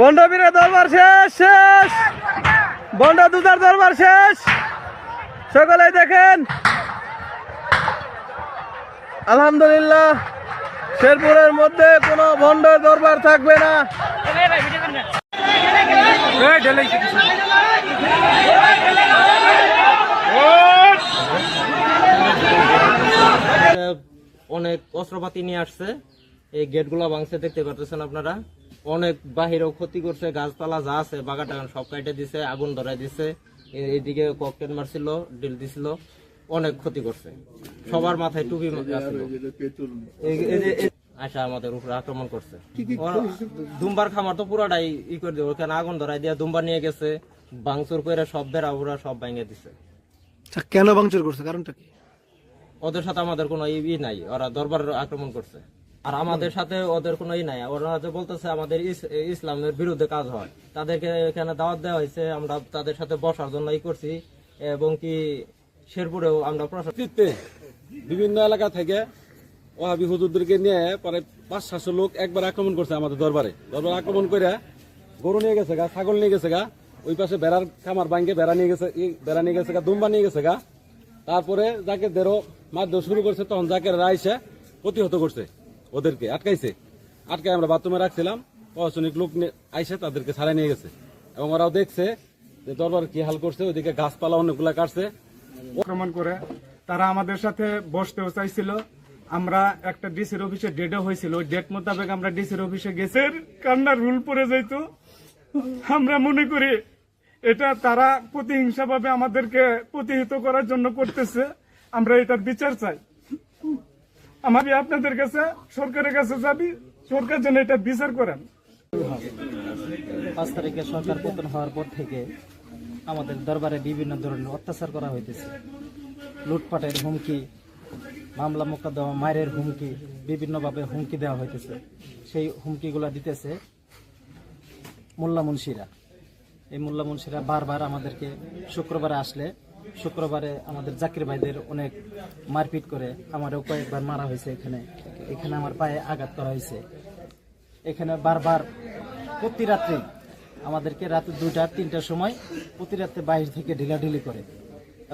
বন্ডবীরে দরবার শেষ শেষ। বন্ড দুধার দরবার শেষ। সকলে দেখেন। আলহামদুলিল্লাহ, শেরপুরের মধ্যে কোনো ভণ্ড দরবার থাকবে না। অনেক অস্ত্রপাতি নিয়ে আসছে এই গেটগুলো ভাঙছে দেখতে পারতেছেন আপনারা অনেক বাহিরেও ক্ষতি করছে গাছপালা যা আছে বাগাটাগান সব কাটে দিছে আগুন ধরাই দিছে এইদিকে ককটেল মারছিল ডিল দিছিল অনেক ক্ষতি করছে সবার মাথায় টুপি আমাদের উপরে আক্রমণ করছে। দুম্বার খামার তো পুরাটাই ই করে ওখানে আগুন ধরাই দিয়ে দুম্বার নিয়ে গেছে বাংচুর করে সব বেড়া উড়া সব ভেঙে দিছে। আচ্ছা, কেন ভাঙচুর করছে? কারণটা কি? ওদের সাথে আমাদের কোনো ই ই নাই ওরা দরবার আক্রমণ করছে। আর আমাদের সাথে ওদের কোনো ই নাই ওরা যে বলতেছে আমাদের ইসলামের বিরুদ্ধে কাজ হয় তাদেরকে এখানে দাওয়াত দেওয়া হয়েছে আমরা তাদের সাথে বসার জন্য ই করছি এবং কি শেরপুরেও আমরা প্রশাসন বিভিন্ন এলাকা থেকে ওহাবি হুজুরদেরকে নিয়ে পরে পাঁচ, সাতশো লোক একবার আক্রমণ করছে আমাদের দরবারে। দরবার আক্রমণ করে গরু নিয়ে গেছে গা, ছাগল নিয়ে গেছে গা, ওই পাশে বেড়ার খামার ভাঙ্গে বেড়া নিয়ে গেছে বেড়া নিয়ে গেছে গা, দুম্বা নিয়ে গেছে গা। তারপরে যাকে দেরো মারধর শুরু করছে, তখন যাকে রাইসে প্রতিহত করছে ওদেরকে, আটকাইছে। আটকাই আমরা বাথরুমে রাখছিলাম, প্রশাসনিক লোক আইসে তাদেরকে ছাড়াই নিয়ে গেছে। এবং ওরাও দেখছে যে দরবার কি হাল করছে, ওইদিকে গাছপালা অনেকগুলা কাটছে। আক্রমণ করে তারা আমাদের সাথে বসতেও চাইছিল আমরা একটা ডিসির অফিসে ডেটও হয়েছিল ওই ডেট মোতাবেক আমরা ডিসির অফিসে গেছে। কান্নার রুল পড়ে যাইতো। আমরা মনে করি এটা তারা প্রতিহিংসা ভাবে আমাদেরকে প্রতিহিত করার জন্য করতেছে। আমরা এটার বিচার চাই। আমি আপনাদের কাছে সরকারের কাছে যাবি সরকার যেন এটা বিচার করেন। পাঁচ তারিখে সরকার পতন হওয়ার পর থেকে আমাদের দরবারে বিভিন্ন ধরনের অত্যাচার করা হইতেছে। লুটপাটের হুমকি মামলা মোকদ্দমা, মায়ের হুমকি, বিভিন্নভাবে হুমকি দেওয়া হইতেছে। সেই হুমকিগুলো দিতেছে মোল্লা মুন্সিরা। এই মোল্লা মুন্সিরা বারবার আমাদেরকে শুক্রবারে আসলে, শুক্রবারে আমাদের জাকির ভাইদের অনেক মারপিট করে আমারও কয়েকবার মারা হয়েছে এখানে। এখানে আমার পায়ে আঘাত করা হয়েছে। এখানে বারবার প্রতি রাত্রে আমাদেরকে রাত দুইটা, তিনটার সময় প্রতি রাত্রে বাইরে থেকে ঢিলাঢিলি করে।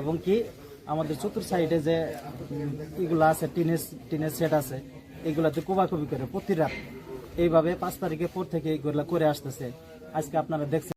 এবং কি আমাদের চতুর সাইডে যে এগুলো আছে টিনের টিনের সেট আছে, এগুলাতে কোবাকুবি করে প্রতি রাত। এইভাবে পাঁচ তারিখের পর থেকে এগুলো করে আসতেছে। আজকে আপনারা দেখছেন